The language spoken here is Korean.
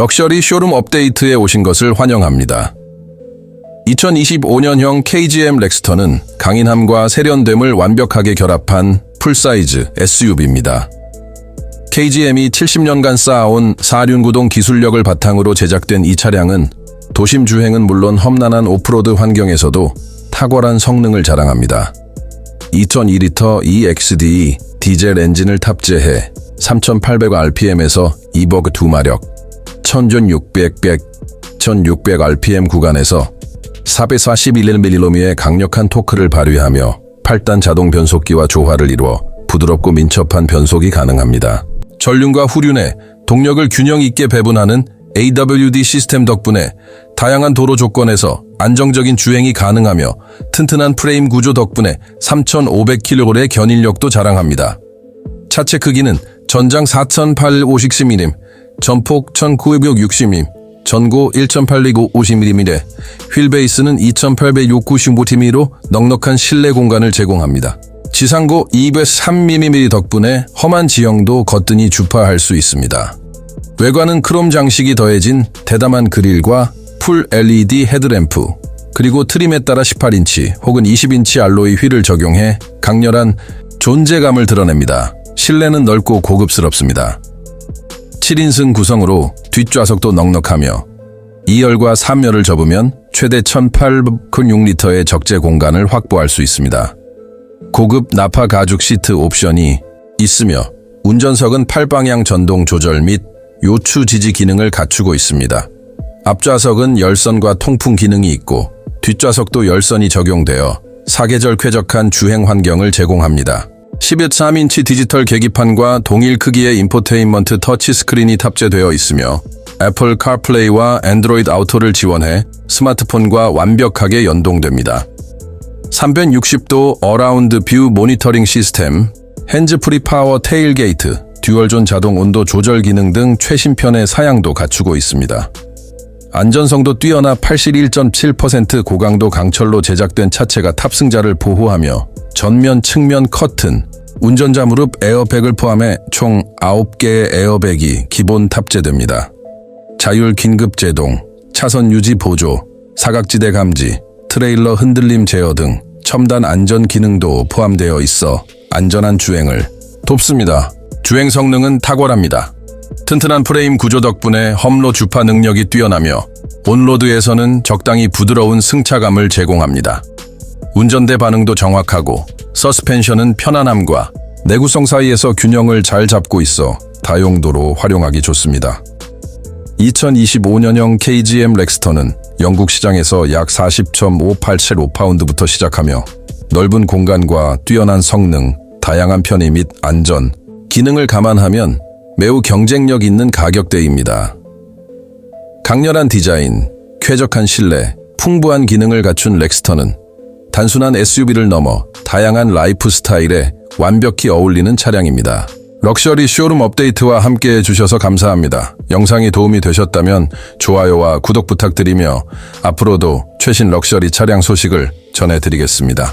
럭셔리 쇼룸 업데이트에 오신 것을 환영합니다. 2025년형 KGM 렉스터는 강인함과 세련됨을 완벽하게 결합한 풀사이즈 SUV입니다. KGM이 70년간 쌓아온 4륜구동 기술력을 바탕으로 제작된 이 차량은 도심 주행은 물론 험난한 오프로드 환경에서도 탁월한 성능을 자랑합니다. 2.2L EXD 디젤 엔진을 탑재해 3,800rpm에서 2버그 2마력, 1600, 100, 1600rpm 구간에서 441mm의 강력한 토크를 발휘하며 8단 자동 변속기와 조화를 이루어 부드럽고 민첩한 변속이 가능합니다. 전륜과 후륜의 동력을 균형 있게 배분하는 AWD 시스템 덕분에 다양한 도로 조건에서 안정적인 주행이 가능하며 튼튼한 프레임 구조 덕분에 3,500kg의 견인력도 자랑합니다. 차체 크기는 전장 4,850mm, 전폭 1,960mm, 전고 1,850mm, 휠베이스는 2,895mm로 넉넉한 실내 공간을 제공합니다. 지상고 203mm 덕분에 험한 지형도 거뜬히 주파할 수 있습니다. 외관은 크롬 장식이 더해진 대담한 그릴과 풀 LED 헤드램프, 그리고 트림에 따라 18인치 혹은 20인치 알로이 휠을 적용해 강렬한 존재감을 드러냅니다. 실내는 넓고 고급스럽습니다. 7인승 구성으로 뒷좌석도 넉넉하며 2열과 3열을 접으면 최대 1,806리터의 적재 공간을 확보할 수 있습니다. 고급 나파 가죽 시트 옵션이 있으며 운전석은 팔방향 전동 조절 및 요추 지지 기능을 갖추고 있습니다. 앞좌석은 열선과 통풍 기능이 있고 뒷좌석도 열선이 적용되어 사계절 쾌적한 주행 환경을 제공합니다. 13인치 디지털 계기판과 동일 크기의 인포테인먼트 터치 스크린이 탑재되어 있으며 애플 카플레이와 안드로이드 아우토를 지원해 스마트폰과 완벽하게 연동됩니다. 360도 어라운드 뷰 모니터링 시스템, 핸즈프리 파워 테일게이트, 듀얼존 자동 온도 조절 기능 등 최신편의 사양도 갖추고 있습니다. 안전성도 뛰어나 81.7% 고강도 강철로 제작된 차체가 탑승자를 보호하며 전면 측면 커튼, 운전자 무릎 에어백을 포함해 총 9개의 에어백이 기본 탑재됩니다. 자율 긴급 제동, 차선 유지 보조, 사각지대 감지, 트레일러 흔들림 제어 등 첨단 안전 기능도 포함되어 있어 안전한 주행을 돕습니다. 주행 성능은 탁월합니다. 튼튼한 프레임 구조 덕분에 험로 주파 능력이 뛰어나며 온로드에서는 적당히 부드러운 승차감을 제공합니다. 운전대 반응도 정확하고 서스펜션은 편안함과 내구성 사이에서 균형을 잘 잡고 있어 다용도로 활용하기 좋습니다. 2025년형 KGM 렉스터는 영국 시장에서 약 40.5875파운드부터 시작하며 넓은 공간과 뛰어난 성능, 다양한 편의 및 안전, 기능을 감안하면 매우 경쟁력 있는 가격대입니다. 강렬한 디자인, 쾌적한 실내, 풍부한 기능을 갖춘 렉스터는 단순한 SUV를 넘어 다양한 라이프 스타일에 완벽히 어울리는 차량입니다. 럭셔리 쇼룸 업데이트와 함께 해주셔서 감사합니다. 영상이 도움이 되셨다면 좋아요와 구독 부탁드리며 앞으로도 최신 럭셔리 차량 소식을 전해드리겠습니다.